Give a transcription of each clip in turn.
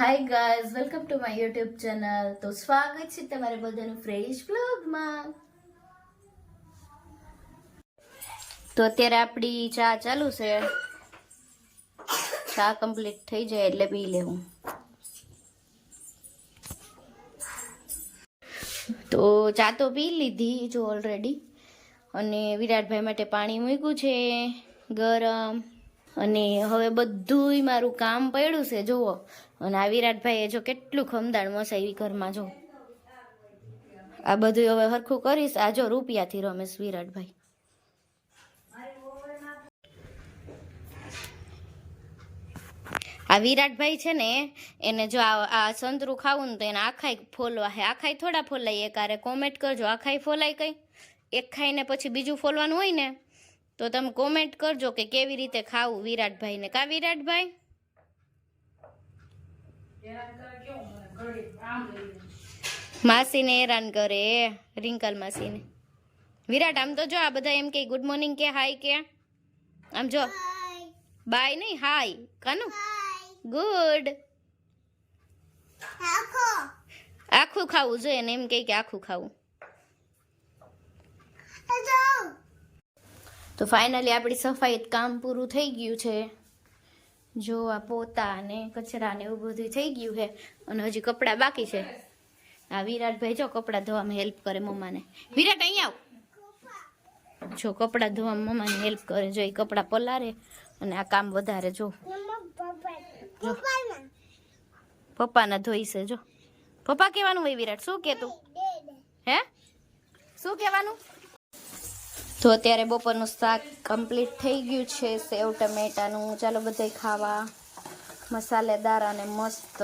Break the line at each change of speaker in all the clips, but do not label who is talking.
Hi guys welcome to my YouTube channel તો સ્વાગત છે તમારે બધાનું ફ્રેશ બ્લોગમાં તો અત્યારે આપણી ચા ચાલુ છે. ચા કમ્પ્લીટ થઈ જાય એટલે પી લેવું. તો ચા તો પી લીધી જો ઓલરેડી અને વિરાટભાઈ માટે પાણી મૂક્યું છે, ગરમ. અને હવે બધુંય મારું કામ પડ્યું છે, જુઓ. અને આ વિરાટભાઈએ જો કેટલું ખમદાણ મસાવી ઘરમાં જો. આ બધું હવે હરખું કરીશ. આ જો રૂપિયાથી રમેશ વિરાટભાઈ. આ વિરાટભાઈ છે ને, એને જો આ સંતરું ખાવું ને તો એને આખાઈ ફોલવા હે. આખાઈ થોડા ફોલાય એક આરે કોમેન્ટ કરજો. આખાઈ ફોલાય કંઈ? એક ખાઈને પછી બીજું ફોલવાનું હોય ને, તો તમે કોમેન્ટ કરજો કે કેવી રીતે ખાવું વિરાટભાઈને. કા વિરાટભાઈ? માસીને હેરાન કરે રિંકલ માસીને. વિરાટ આમ તો જો આ બધા એમ કે ગુડ મોર્નિંગ કે હાય કે. આમ જો. બાય નહીં હાય કાનું? ગુડ આખું ખાવું જોઈએ ને એમ કે આખું ખાવું. તો ફાઇનલી આપણી સફાઈ કામ પૂરું થઈ ગયું છે. જો આ પોતા ને કચરા ને એવું બધું થઈ ગયું છે. અને હજી કપડાં બાકી છે. આ વિરાટભાઈ જો કપડાં ધોવામાં હેલ્પ કરે મમ્માને. વિરાટ અહીંયા આવ. જો કપડાં ધોવામાં મમ્માને હેલ્પ કરે. જો એ કપડાં પલારે અને આ કામ વધારે જો. જો. પપ્પાના ધોઈ છે જો. પપ્પા કહેવાનું હોય વિરાટ? શું કહેતું હે? શું કહેવાનું તો અત્યારે બપોરનું શાક કમ્પ્લીટ થઈ ગયું છે, સેવ, ટમેટાનું. ચાલો બધાય ખાવા. મસાલેદાર અને મસ્ત.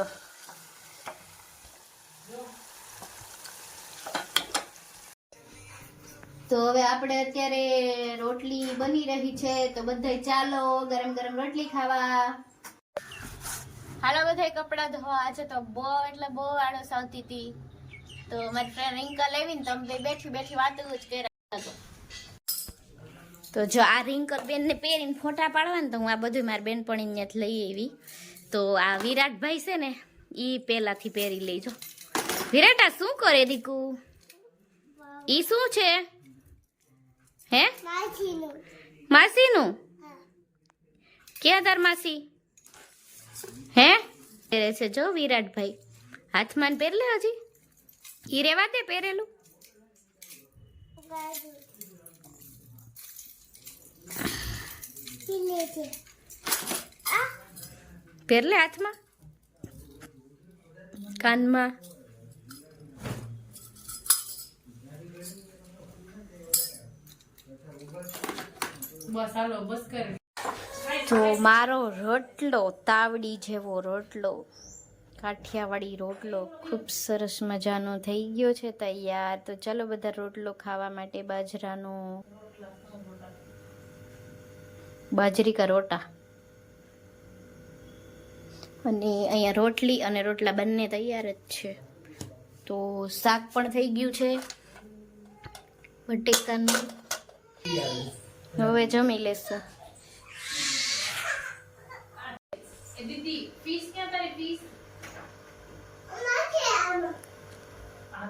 તો હવે આપણે અત્યારે રોટલી બની રહી છે, તો બધાય ચાલો ગરમ ગરમ રોટલી ખાવા. હાલો બધા કપડાં ધોવા. આજે તો બહુ, એટલે બહુ આળસ આવતી હતી. તો મારી ફ્રેન્ડ રિંકલ એવી ને તમે બેઠી બેઠી વાતો જ કર્યા તો જો આ રિંકલ બેનને પહેરીને ફોટા પાડવા ને તો હું આ બધું મારા બેનપણીને જ લઈ આવી. તો આ વિરાટભાઈ છે ને એ પહેલાંથી પહેરી લેજો વિરાટ આ શું કરે દીકુ? ઈ શું છે? હે? માસીનું. ક્યાં તાર માસી? હે? પહેરે છે જો વિરાટભાઈ. હાથમાં ને પહેરલે હજી? એ રેવા દે પહેરેલું. પહેરલે હાથમાં? કાનમાં? તો મારો રોટલો તાવડી જેવો રોટલો કાઠિયાવાડી રોટલો ખૂબ સરસ મજાનો થઈ ગયો છે તૈયાર. તો ચાલો બધા રોટલો ખાવા માટે બાજરાનો બાજરી કા રોટા. અને અહીંયા રોટલી અને રોટલા બંને તૈયાર જ છે. તો શાક પણ થઈ ગયું છે. બટેકાનું. હવે જમી લેશે.
દીદી ફીસ ક્યાં તારી ફીસ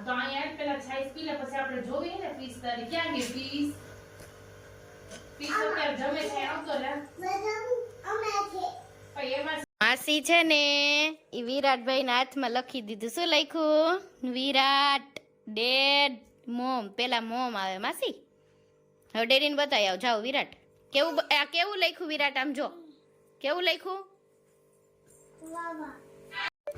તો અહીંયા પેલા છાઈસ પી પછી આપણે જોઈએ ને ફીસ તારી. ક્યાં ગઈ ફીસ ફીસ અત્યારે જમે છે આવતો રે પણ એમાં
માસી છે ને એ વિરાટભાઈ ના હાથમાં લખી દીધું. શું લખ્યું? Virat dad mom. પેલા મોમ આવે માસી. હવે ડેરીને બતાવી આવ. જાઓ વિરાટ. કેવું આ કેવું લખ્યું વિરાટ? આમ જો. કેવું લખ્યું?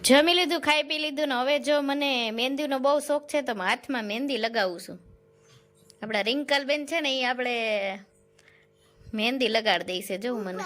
જમી લીધું, ખાઈ પી લીધું ને હવે જો મને મહેંદીનો બહુ શોખ છે તો હાથમાં મહેંદી લગાવું છું. આપણા રિંકલ બેન છે ને એ આપણે મહેંદી લગાડી દઈશે જો મને